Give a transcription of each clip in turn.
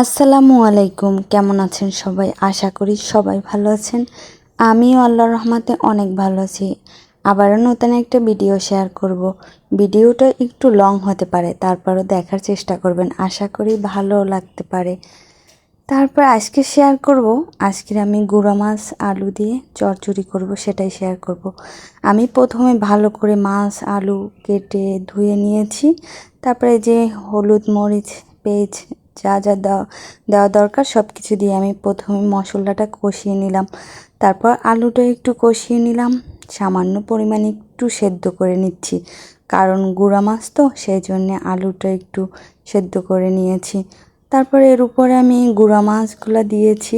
আসসালামু আলাইকুম। কেমন আছেন সবাই? আশা করি সবাই ভালো আছেন। আমিও আল্লাহর রহমাতে অনেক ভালো আছি। আবারও নতুন একটা ভিডিও শেয়ার করব। ভিডিওটা একটু লং হতে পারে, তারপরও দেখার চেষ্টা করবেন। আশা করি ভালো লাগতে পারে। তারপর আজকে শেয়ার করব। আজকের আমি গুঁড়া মাছ, আলু দিয়ে চরচড়ি করব, সেটাই শেয়ার করব। আমি প্রথমে ভালো করে মাছ, আলু কেটে ধুয়ে নিয়েছি। তারপরে যে হলুদ মরিচ, পেঁয়াজ যা যা দেওয়া দেওয়া দরকার সব কিছু দিয়ে আমি প্রথমে মশলাটা কষিয়ে নিলাম। তারপর আলুটা একটু কষিয়ে নিলাম। সামান্য পরিমাণে একটু সেদ্ধ করে নিচ্ছি। কারণ গুঁড়া মাছ তো সেই জন্যে আলুটা একটু সেদ্ধ করে নিয়েছি। তারপরে এর উপরে আমি গুঁড়া মাছগুলো দিয়েছি।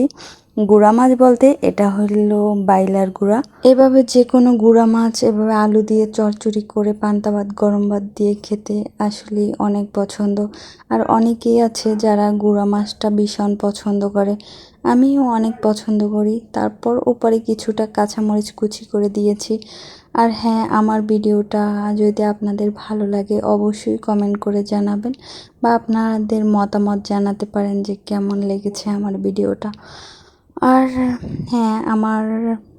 গুঁড়া মাছ বলতে এটা হলো বাইলার গুঁড়া। এভাবে যে কোনো গুঁড়া মাছ, এভাবে আলু দিয়ে চচ্চড়ি করে পান্তা ভাত, গরম ভাত দিয়ে খেতে আসলে অনেক পছন্দ। আর অনেকেই আছে যারা গুঁড়া মাছটা ভীষণ পছন্দ করে। আমিও অনেক পছন্দ করি। তারপর উপরে কিছুটা কাঁচামরিচ কুচি করে দিয়েছি। আর হ্যাঁ আমার ভিডিওটা যদি আপনাদের ভালো লাগে অবশ্যই কমেন্ট করে জানাবেন বা আপনাদের মতামত জানাতে পারেন যে কেমন লেগেছে আমার ভিডিওটা। আর হ্যাঁ আমার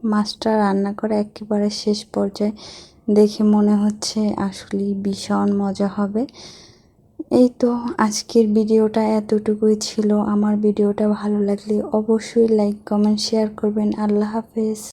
মাছটা রান্না করা একেবারে শেষ পর্যায়ে দেখে মনে হচ্ছে আসলেই ভীষণ মজা হবে। এই তো আজকের ভিডিওটা এতটুকুই ছিল। আমার ভিডিওটা ভালো লাগলে অবশ্যই লাইক, কমেন্ট, শেয়ার করবেন। আল্লাহ হাফেজ।